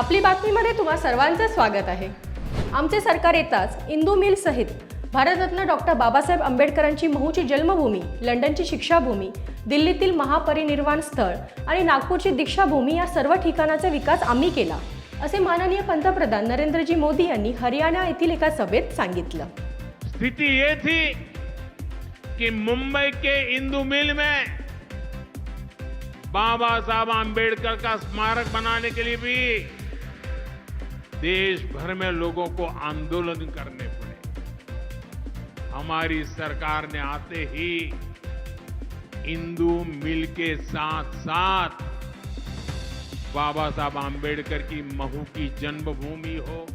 आपली बातमीमध्ये तुम्हा सर्वांचं स्वागत आहे. आमचे सरकार येताच इंदू मिल सहित भारतरत्न डॉक्टर बाबासाहेब आंबेडकरांची महूची जन्मभूमी लंडनची शिक्षाभूमी दिल्लीतील महापरिनिर्वाण स्थळ आणि नागपूरची दीक्षाभूमी या सर्व ठिकाणाचा विकास आम्ही केला असे माननीय पंतप्रधान नरेंद्रजी मोदी यांनी हरियाणा येथील एका सभेत सांगितलं. स्थिती ये थी कि मुंबई के इंदू मिल में बाबा साहब आंबेडकर का स्मारक बनाने के लिए भी देश भर में लोगों को आंदोलन करने पड़े। हमारी सरकार ने आते ही इंदू मिल के साथ साथ बाबा साहब आम्बेडकर की महू की जन्मभूमि हो,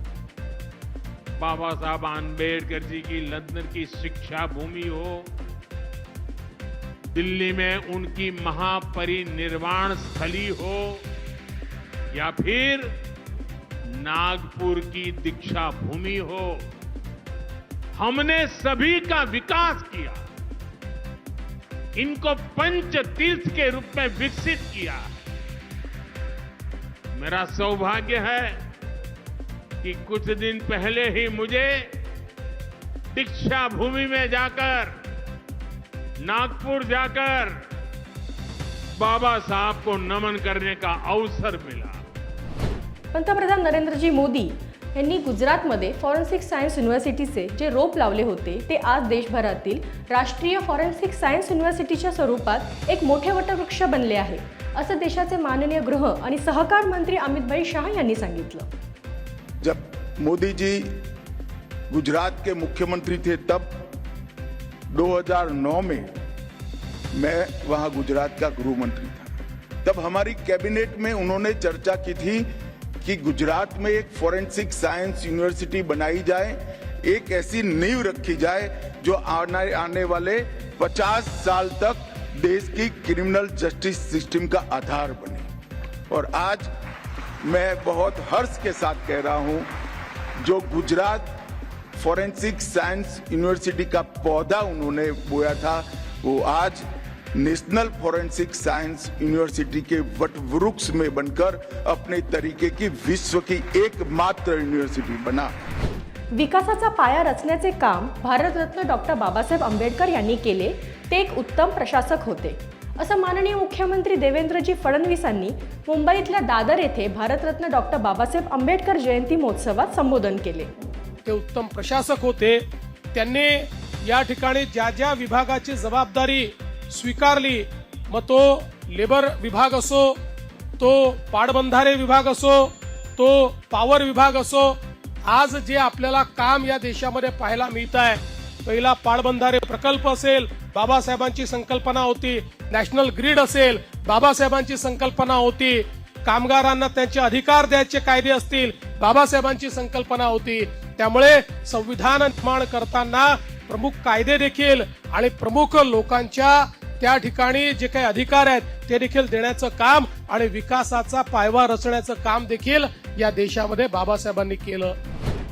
बाबा साहब आम्बेडकर जी की लंदन की शिक्षा भूमि हो, दिल्ली में उनकी महापरिनिर्वाण स्थली हो, या फिर नागपुर की दीक्षा भूमि हो, हमने सभी का विकास किया। इनको पंच तीर्थ के रूप में विकसित किया। मेरा सौभाग्य है कि कुछ दिन पहले ही मुझे दीक्षा भूमि में जाकर, नागपुर जाकर बाबा साहब को नमन करने का अवसर मिला। पंतप्रधान नरेंद्रजी मोदी यांनी गुजरातमध्ये फॉरेन्सिक सायन्स युनिव्हर्सिटीचे जे रोप लावले होते ते आज देशभरातील राष्ट्रीय फॉरेन्सिक सायन्स युनिव्हर्सिटीच्या स्वरूपात एक मोठे वटवृक्ष बनले आहे असं देशाचे माननीय गृह आणि सहकार मंत्री अमितभाई शाह यांनी सांगितलं. जब मोदी जी गुजरात के मुख्यमंत्री थे तब 2009 में मैं वहां गुजरात का गृह मंत्री था। तब हमारी कैबिनेट में उन्होंने चर्चा की थी कि गुजरात में एक फॉरेंसिक साइंस यूनिवर्सिटी बनाई जाए, एक ऐसी नींव रखी जाए जो आने आने वाले 50 साल तक देश की क्रिमिनल जस्टिस सिस्टम का आधार बने। और आज मैं बहुत हर्ष के साथ कह रहा हूँ, जो गुजरात फॉरेंसिक साइंस यूनिवर्सिटी का पौधा उन्होंने बोया था, वो आज नेशनल फॉरेंसिक साइंस यूनिवर्सिटी के वट वृक्ष में बनकर अपने तरीके की विश्व की एकमात्र यूनिवर्सिटी बना। विकासाचा पाया रचण्याचे काम भारतरत्न डॉक्टर बाबासाहेब आंबेडकर यांनी केले ते एक उत्तम प्रशासक होते. असं माननीय मुख्यमंत्री देवेंद्रजी फडणवीसांनी मुंबईतल्या दादर येथे भारतरत्न डॉक्टर बाबासाहेब आंबेडकर जयंती महोत्सवात संबोधन केले. ते उत्तम प्रशासक होते. त्यांनी या ठिकाणी ज्या ज्या विभागाची जबाबदारी स्वीकारली. मग तो लेबर विभाग असो तो पाडबंधारे विभाग असो तो पॉवर विभाग असो आज जे आपल्याला काम या देशामध्ये पाहायला मिळत आहे पहिला पाडबंधारे प्रकल्प असेल बाबासाहेबांची संकल्पना होती नॅशनल ग्रीड असेल बाबासाहेबांची संकल्पना होती कामगारांना त्यांचे अधिकार द्यायचे कायदे असतील बाबासाहेबांची संकल्पना होती. त्यामुळे संविधान निर्माण करताना प्रमुख कायदे देखील आणि प्रमुख लोकांच्या त्या ठिकाणी जे काही अधिकार आहेत ते देखील देण्याचं काम आणि विकासाचा पायवा रचण्याचं काम देखील या देशामध्ये बाबासाहेबांनी केलं.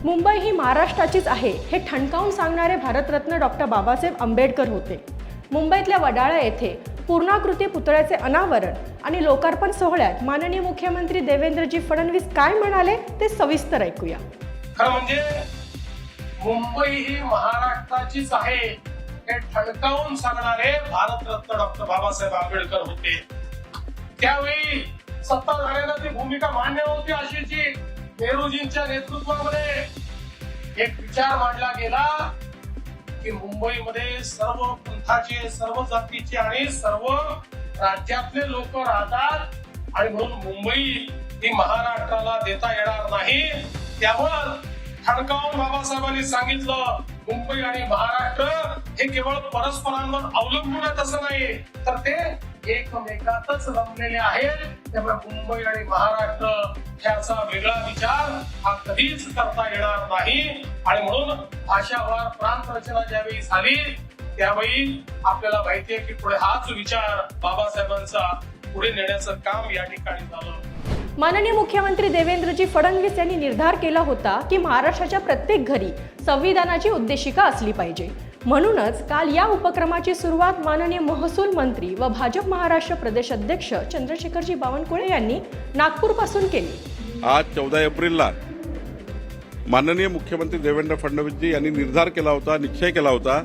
मुंबई ही महाराष्ट्राचीच आहे हे ठणकावून सांगणारे भारतरत्न डॉक्टर बाबासाहेब आंबेडकर होते. मुंबईतल्या वडाळा येथे पूर्णाकृती पुतळ्याचे अनावरण आणि लोकार्पण सोहळ्यात माननीय मुख्यमंत्री देवेंद्रजी फडणवीस काय म्हणाले ते सविस्तर ऐकूया. खरं म्हणजे मुंबई ही महाराष्ट्राचीच आहे. हे ठणकावून सांगणारे भारतरत्न डॉक्टर बाबासाहेब आंबेडकर होते. त्यावेळी सत्ताधाऱ्यांना ती भूमिका मान्य होती अशीची नेहरूजींच्या नेतृत्वामध्ये एक विचार मांडला गेला की मुंबईमध्ये सर्व पंथाचे सर्व जातीचे आणि सर्व राज्यातले लोक राहतात आणि म्हणून मुंबई ही महाराष्ट्राला देता येणार नाही. त्यावर ठणकावून बाबासाहेबांनी सांगितलं मुंबई आणि महाराष्ट्र हे केवळ परस्परांवर अवलंबून असं नाही. तर ते एकमेकातच रमलेले आहेत. त्यामुळे मुंबई आणि महाराष्ट्र ह्याचा वेगळा विचार हा कधीच करता येणार नाही. आणि म्हणून भाषावार प्रांत रचना ज्यावेळी झाली त्यावेळी आपल्याला माहितीये की पुढे हाच विचार बाबासाहेबांचा पुढे नेण्याचं काम या ठिकाणी झालं. माननीय मुख्यमंत्री देवेंद्रजी फडणवीस यांनी निर्धार केला होता की महाराष्ट्राच्या प्रत्येक घरी संविधानाची उद्देशिका असली पाहिजे. म्हणूनच काल या उपक्रमाची सुरुवात माननीय महसूल मंत्री व भाजप महाराष्ट्र प्रदेश अध्यक्ष चंद्रशेखरजी बावनकुळे यांनी नागपूरपासून केली. आज चौदा एप्रिलला माननीय मुख्यमंत्री देवेंद्र फडणवीसजी यांनी निर्धार केला होता निश्चय केला होता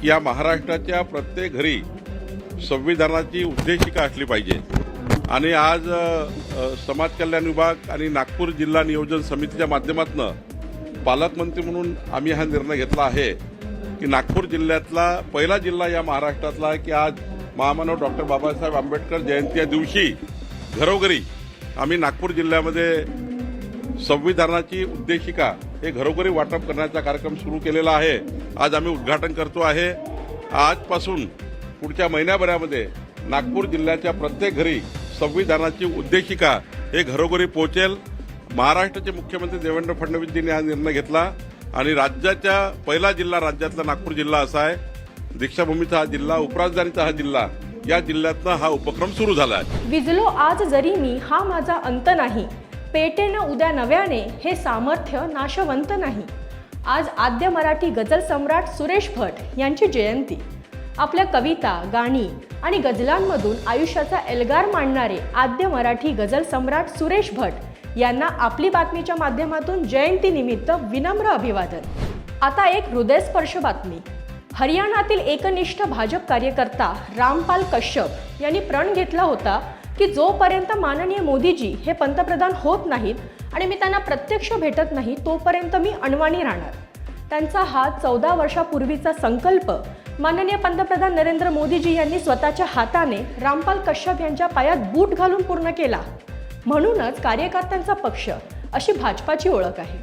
की या महाराष्ट्राच्या प्रत्येक घरी संविधानाची उद्देशिका असली पाहिजे. आणि आज समाज कल्याण विभाग आणि नागपूर जिल्हा नियोजन समितीच्या माध्यमातून पालकमंत्री म्हणून आम्ही हा निर्णय घेतला आहे की नागपूर जिल्ह्यातला पहिला जिल्हा या महाराष्ट्रातला की आज महामानव डॉक्टर बाबासाहेब आंबेडकर जयंती दिवशी घरोघरी आम्ही नागपूर जिल्ह्यामध्ये संविधानाची उद्देशिका हे घरोघरी वाटप करण्याचा कार्यक्रम सुरू केलेला आहे. आज आम्ही उद्घाटन करतो आहे. आजपासून पुढच्या महिन्याभरामध्ये नागपूर जिल्ह्याच्या प्रत्येक घरी संविधानाची उद्देशिका हे घरोघरी पोहोचेल. महाराष्ट्राचे मुख्यमंत्री देवेंद्र फडणवीसजींनी हा निर्णय घेतला आणि राज्याच्या पहिला जिल्हा राज्यातला नागपूर जिल्हा असा आहे. दीक्षाभूमीचा हा जिल्हा उपराजधानीचा हा जिल्हा या जिल्ह्यातनं हा उपक्रम सुरू झाला आहे. विजलो आज जरी मी हा माझा अंत नाही. पेटेनं उद्या नव्याने हे सामर्थ्य नाशवंत नाही. आज आद्य मराठी गझल सम्राट सुरेश भट यांची जयंती. आपल्या कविता गाणी आणि गझलांमधून आयुष्याचा एल्गार मांडणारे आद्य मराठी गझल सम्राट सुरेश भट यांना आपली बातमीच्या माध्यमातून जयंतीनिमित्त विनम्र अभिवादन. आता एक हृदयस्पर्श बातमी. हरियाणातील एकनिष्ठ भाजप कार्यकर्ता रामपाल कश्यप यांनी प्रण घेतला होता की जोपर्यंत माननीय मोदीजी हे पंतप्रधान होत नाहीत आणि मी त्यांना प्रत्यक्ष भेटत नाही तोपर्यंत मी अणवाणी राहणार. त्यांचा हा चौदा वर्षापूर्वीचा संकल्प माननीय पंतप्रधान नरेंद्र मोदीजी यांनी स्वतःच्या हाताने रामपाल कश्यप यांच्या पायात बूट घालून पूर्ण केला. म्हणूनच कार्यकर्त्यांचा पक्ष अशी भाजपाची ओळख आहे.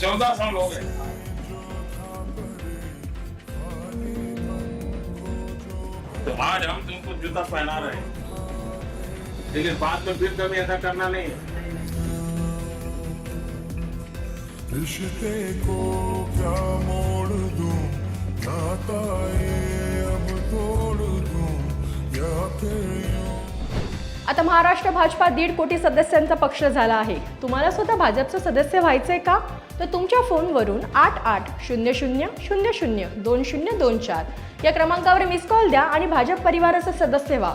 चौदह साल हो गए तो आज हम तुमको जूता पहना रहे हैं। लेकिन बाद में फिर कभी ऐसा करना नहीं है। रिश्ते को क्या मोड़ दूं? नाता ये अब तोड़ दूं? या फिर आता महाराष्ट्र भाजपा दीड कोटी सदस्यांचा पक्ष झाला आहे. तुम्हाला सुद्धा भाजपचं सदस्य व्हायचंय का? तर तुमच्या फोनवरून आठ आठ शून्य शून्य शून्य शून्य दोन शून्य दोन चार या क्रमांकावर मिस कॉल द्या आणि भाजप परिवाराचं सदस्य व्हा.